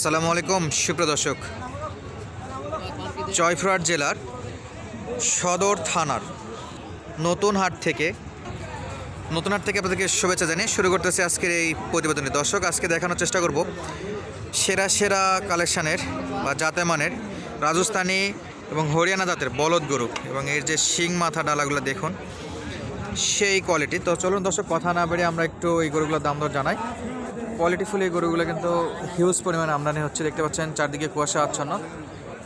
আসসালামু আলাইকুম সুপ্রদর্শক জয়পুরহাট জেলার সদর থানার নতুন হাট থেকে, নতুন হাট থেকে আপনাদেরকে শুভেচ্ছা জানিয়ে শুরু করতেছি আজকের এই প্রতিবেদনে। দর্শক, আজকে দেখানোর চেষ্টা করব সেরা সেরা কালেকশানের বা জাতে মানের রাজস্থানী এবং হরিয়ানা জাতের বলদ গরু এবং এর যে শিং মাথা ডালাগুলো দেখুন, সেই কোয়ালিটি তো চলুন দর্শক, কথা না বেরিয়ে আমরা একটু এই গরুগুলোর দাম দর জানাই। কোয়ালিটিফুল এই গরুগুলো কিন্তু হিউজ পরিমাণে আমদানি হচ্ছে। দেখতে পাচ্ছেন চারদিকে কুয়াশা আচ্ছন্ন।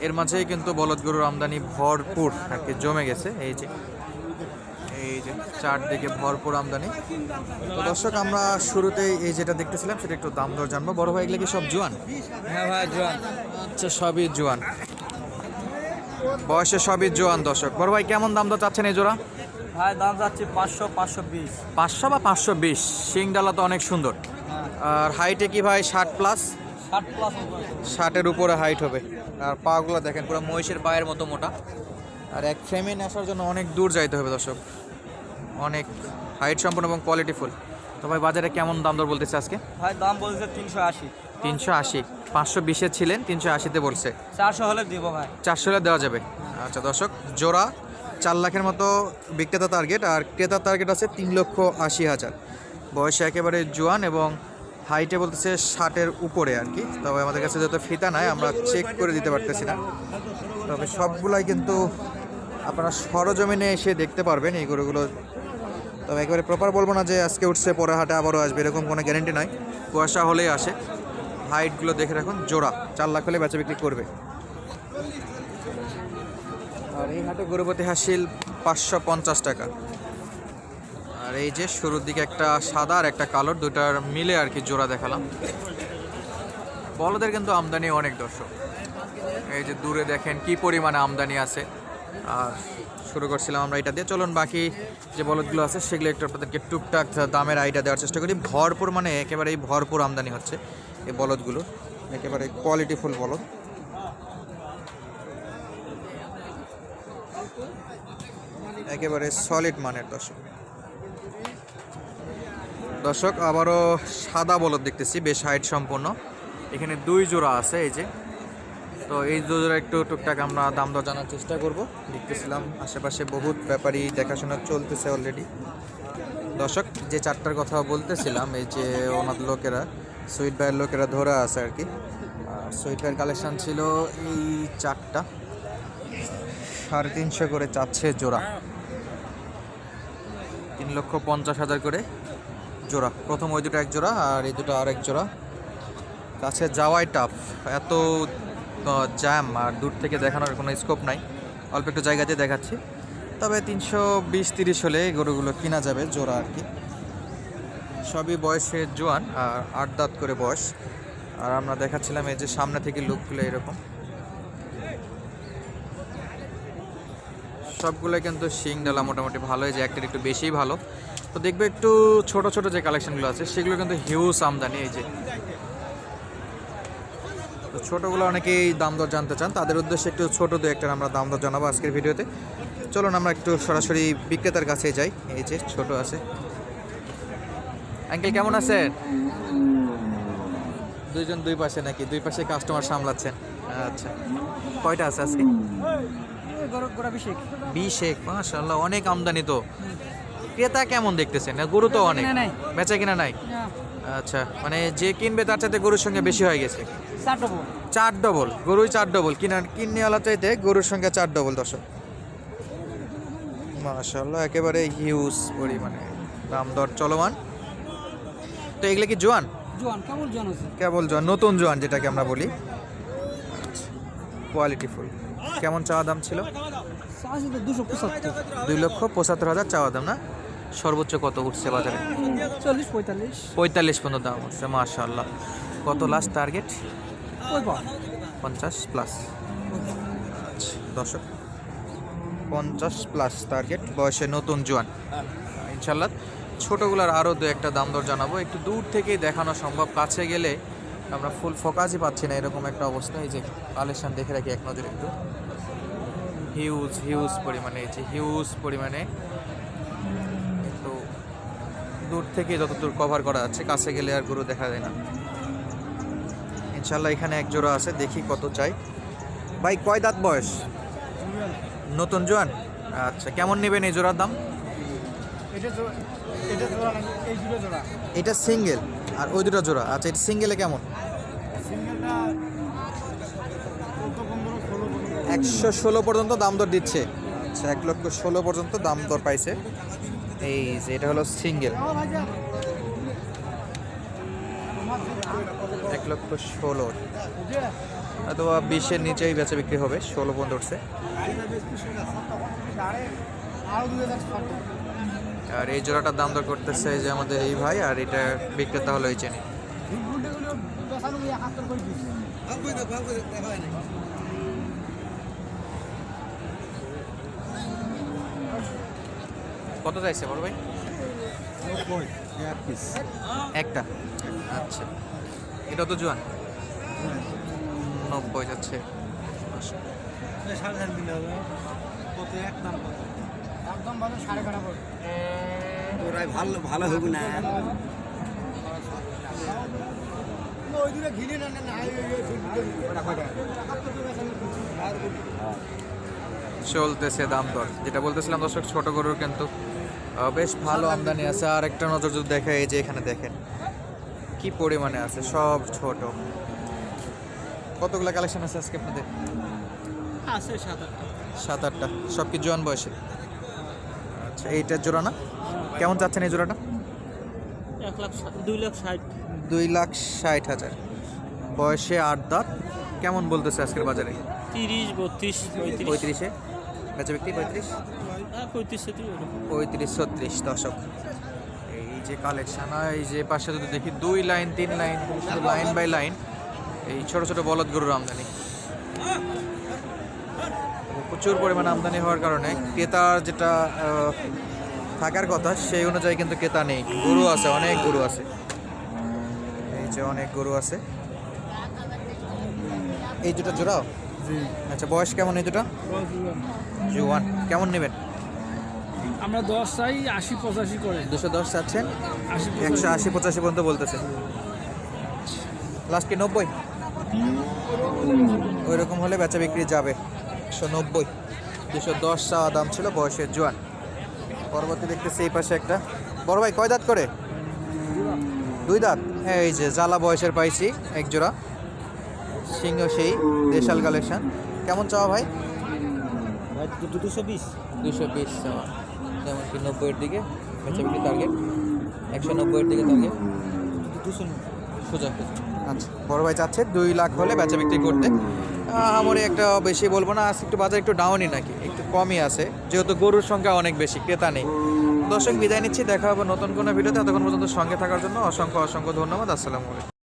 এর মাঝেই কিন্তু বলদ গরুর আমদানি ভরপুর আর কি জমে গেছে। এই যে এই যে চারদিকে ভরপুর আমদানি। তো দর্শক আমরা শুরুতেই এই যেটা দেখতেছিলাম সেটা একটু দাম দর জানব। বড় ভাই এগুলো কি সব জোয়ান? হ্যাঁ ভাই জোয়ান। আচ্ছা সবই জোয়ান। বয়সে সবই জোয়ান দর্শক। বড় ভাই কেমন দাম দর চাচ্ছেন এই জোড়া? ভাই দাম যাচ্ছে পাঁচশো পাঁচশো বিশ। পাঁচশো বা পাঁচশো বিশ। শিং ডালা তো অনেক সুন্দর। আর হাইটে কি ভাই ষাট প্লাস ষাট প্লাস ষাটের উপরে হাইট হবে। আর পাগুলো দেখেন পুরো মহিষের পায়ের মতো মোটা। আর এক ফ্রেমে আসার জন্য অনেক দূর যাইতে হবে দর্শক। অনেক হাইট সম্পন্ন এবং কোয়ালিটিফুল তো ভাই বাজারে কেমন দাম দর বলতেছে আজকে? ভাই দাম বলছে তিনশো আশি। তিনশো আশি। পাঁচশো বিশে ছিলেন তিনশো আশিতে বলছে। চারশো হলে দিব ভাই। চারশো হলে দেওয়া যাবে। আচ্ছা দর্শক জোড়া চার লাখের মতো বিক্রেতা টার্গেট আর ক্রেতার টার্গেট আছে তিন লক্ষ আশি হাজার। বয়সে একেবারে জোয়ান এবং হাইটে বলতেছে ষাটের উপরে আর কি। তবে আমাদের কাছে যত ফিতা নাই, আমরা চেক করে দিতে পারতেছি না। তবে সবগুলাই কিন্তু আপনারা সরজমিনে এসে দেখতে পারবেন এই গরুগুলো। তবে একেবারে প্রপার বলব না যে আজকে উঠছে, পরে হাটে আবারও আসবে, এরকম কোনো গ্যারেন্টি নাই। কুয়াশা হলেই আসে। হাইটগুলো দেখে রাখুন, জোড়া, চার লাখ হলে বেচা বিক্রি করবে। আর এই হাটে গরুপতি হাসিল পাঁচশো পঞ্চাশ টাকা। এই যে শুরুর দিকে একটা সাদা আর একটা কালোর দুটার মিলে আর কি জোড়া দেখালাম। বলদের কিন্তু আমদানি অনেক দর্শক। এই যে দূরে দেখেন কি পরিমাণে আমদানি আছে। আর শুরু করছিলাম আমরা এটা দিয়ে। চলুন বাকি যে বলদগুলো আছে, সেগুলো একটু আপনাদেরকে টুকটাক দামের আইডিয়া দেওয়ার চেষ্টা করি। ভরপুর মানে একেবারেই ভরপুর আমদানি হচ্ছে এই বলদগুলো। একেবারে কোয়ালিটিফুল বলদ। একেবারে সলিড মানের দর্শক। দর্শক, আবারও সাদা বলদ দেখতেছি, বেশ হাইট সম্পন্ন। এখানে দুই জোড়া আছে, এই যে। তো এই দু জোড়া একটু টুকটাক আমরা দাম দর জানার চেষ্টা করব। দেখতেছিলাম আশেপাশে বহুত ব্যাপারই দেখাশোনা চলতেছে অলরেডি দর্শক, যে চারটার কথা বলতেছিলাম, এই যে ওনার লোকেরা, সুইট ভাইয়ের লোকেরা ধরে আছে আর কি। সুইট ভাইয়ের কালেকশান ছিল এই চারটা। সাড়ে তিনশো করে চাচ্ছে জোড়া। তিন লক্ষ পঞ্চাশ হাজার করে জোড়া প্রথম ওই দুটো এক জোড়া আর এই দুটো আর এক জোড়া। কাছে যাওয়াই টাফ এত জ্যাম আর দূর থেকে দেখানোর কোনো স্কোপ নাই। অল্প একটু জায়গাতে দেখাচ্ছি। তবে তিনশো বিশ তিরিশ হলে এই গরুগুলো কিনা যাবে, জোড়া আর কি। সবই বয়সে জোয়ান আর আট দাঁত করে বয়স। আর আমরা দেখাচ্ছিলাম এই যে সামনে থেকে লুকগুলো এরকম। সবগুলো কিন্তু শিং ডালা মোটামুটি ভালোই, যে একটার একটু বেশিই ভালো। তো দেখবে একটু ছোট ছোট যে কালেকশনগুলো আছে সেগুলো কিন্তু হিউজ আমদানি এই যে। তো ছোটোগুলো অনেকেই দাম দর জানতে চান তাদের উদ্দেশ্যে একটু ছোট দু একটা আমরা দাম দর জানাব আজকের ভিডিওতে। চলুন আমরা একটু সরাসরি বিক্রেতার কাছে যাই এই যে ছোট আছে। আঙ্কেল কেমন আছেন? দুইজন দুই পাশে নাকি? দুই পাশে কাস্টমার সামলাচ্ছেন। আচ্ছা কয়টা আছে আজকে? বিশেক। মাশাল্লাহ অনেক আমদানি তো। ক্রেতা কেমন দেখতেছেন? গরু তো অনেক। বেচা কিনা নাই? আচ্ছা মানে যে কিনবে তার চাইতে গরুর সঙ্গে বেশি হয়ে গেছে? চার ডবল। গরুই চার ডবল। কিনার কিনেওয়ালা চাইতে গরুর সংখ্যা চার ডবল দর্শক। মাশাল্লাহ একেবারে হিউজ পরিমাণে। দাম দর চলমান। তো এগুলো কি জোয়ান? জোয়ান কেমন জোয়ান কেবল জোয়ান নতুন জোয়ান যেটাকে আমরা বলি। কোয়ালিটি ফুল কেমন চাওয়া দাম ছিল? দুশো দুই লক্ষ পঁচাত্তর হাজার চাওয়া দাম না? সর্বোচ্চ কত উঠছে বাজারে? চল্লিশ পঁয়তাল্লিশ। পঁয়তাল্লিশ পর্যন্ত দাম উঠছে মাশাল্লাহ কত লাস্ট টার্গেট পঞ্চাশ প্লাস আচ্ছা দর্শক পঞ্চাশ প্লাস টার্গেট বয়সে নতুন জোয়ান। ইনশাল্লাহ ছোটোগুলোর আরও দু একটা দাম দর জানাব। একটু দূর থেকেই দেখানো সম্ভব কাছে গেলে আমরা ফুল ফোকাসই পাচ্ছি না এরকম একটা অবস্থা। এই যে কালেকশান দেখে রাখি এক নজরে একটু। হিউজ হিউজ পরিমাণে এই যে হিউজ পরিমাণে দূর থেকে যতদূর কভার করা যাচ্ছে কাছে গেলে আর গরু দেখা যায় না। ইনশাল্লাহ এখানে এক জোড়া আছে দেখি কত চাই। ভাই কয় দাঁত বয়স? নতুন জোয়ান? আচ্ছা কেমন নেবেন এই জোড়ার দাম? এটা সিঙ্গেল আর ওই দুটো জোড়া। আচ্ছা এটা সিঙ্গেলে কেমন? একশো ষোলো পর্যন্ত দাম দর দিচ্ছে। আচ্ছা এক লক্ষ ষোলো পর্যন্ত দাম দর পাইছে। এই যে এটা হলো সিঙ্গেল। এক লক্ষ ষোলো। অথবা বিশের নিচেই বেচা বিক্রি হবে ষোলো পর্যন্ত উঠছে। আরও এই জোড়াটার দাম দর করতেছে যে আমাদের এই ভাই আর এটা বিক্রেতা হলো এই চেনি। কত চাইছে বড় ভাই একটা আচ্ছা এটা তো জোয়ান নব্বই যাচ্ছে ভালো ভালো ভালো হবে না ওই দূরে ঘিরে না চলতেছে দাম দর। যেটা বলতেছিলাম দর্শক ছোট গরুর কিন্তু বেশ ভালো আমদানি আছে। আর একটা নজর যদি দেখে এই যে এখানে দেখেন কি পরিমাণে আছে সব ছোট। কতগুলো কালেকশন আছে আজকে আপনাদের? আছে সাত আটটা। সাত আটটা। সব কি জোয়ান বয়সে? আচ্ছা এইটার জোড়া না? কেমন চাচ্ছেন এই জোড়াটা? এক লাখ দুই লাখ ষাট। দুই লাখ ষাট হাজার। বয়সে আট দাঁত কেমন বলতেছে আজকের বাজারে? তিরিশ বত্রিশ পঁয়ত্রিশে? বেচা বিক্রি পঁয়ত্রিশ? হ্যাঁ পঁয়ত্রিশ ছত্রিশ দশক এই যে কালেকশন এই যে পাশে যদি দেখি দুই লাইন তিন লাইন শুধু লাইন বাই লাইন এই ছোট ছোট বলদ গরুর আমদানি। প্রচুর পরিমাণ আমদানি হওয়ার কারণে ক্রেতার যেটা থাকার কথা সেই অনুযায়ী কিন্তু ক্রেতা নেই। গরু আছে অনেক গরু আছে। এই যে অনেক গরু আছে। এই দুটো জোড়াও? জি। আচ্ছা বয়স কেমন এই দুটো? জুয়ান। কেমন নেবেন? আমরা দশ চাই আশি পঁচাশি করে। দুশো দশ চাচ্ছেন? একশো আশি পঁচাশি পর্যন্ত বলতেছে। লাস্ট কি নব্বই? ওই রকম হলে বেচা বিক্রি যাবে। একশো নব্বই। দুশো দশ চাওয়া দাম ছিল বয়সের জোয়ান। পরবর্তী দেখতেছি এই পাশে একটা। বড় ভাই কয় দাঁত করে? দুই দাঁত। হ্যাঁ এই যে জ্বালা বয়সের পাইছি এক জোড়া। সিংহ সেই দেশাল কালেকশন। কেমন চাওয়া ভাই? দুশো বিশ। দুশো বিশ চাওয়া। যেমন কি নব্বইয়ের দিকে বেচা বিক্রি টার্গেট একশো নব্বইয়ের দিকে টার্গেট দুশো সোজা আচ্ছা বড় ভাই চাচ্ছে দুই লাখ হলে বেচা বিক্রি করতে আমার একটা বেশি বলব না আজকে একটু বাজার একটু ডাউনই নাকি একটু কমই আছে। যেহেতু গরুর সংখ্যা অনেক বেশি ক্রেতা নেই। দর্শক বিদায় নিচ্ছি দেখা হবে নতুন কোনো ভিডিওতে। এতক্ষণ পর্যন্ত সঙ্গে থাকার জন্য অসংখ্য অসংখ্য ধন্যবাদ। আসসালামু আলাইকুম।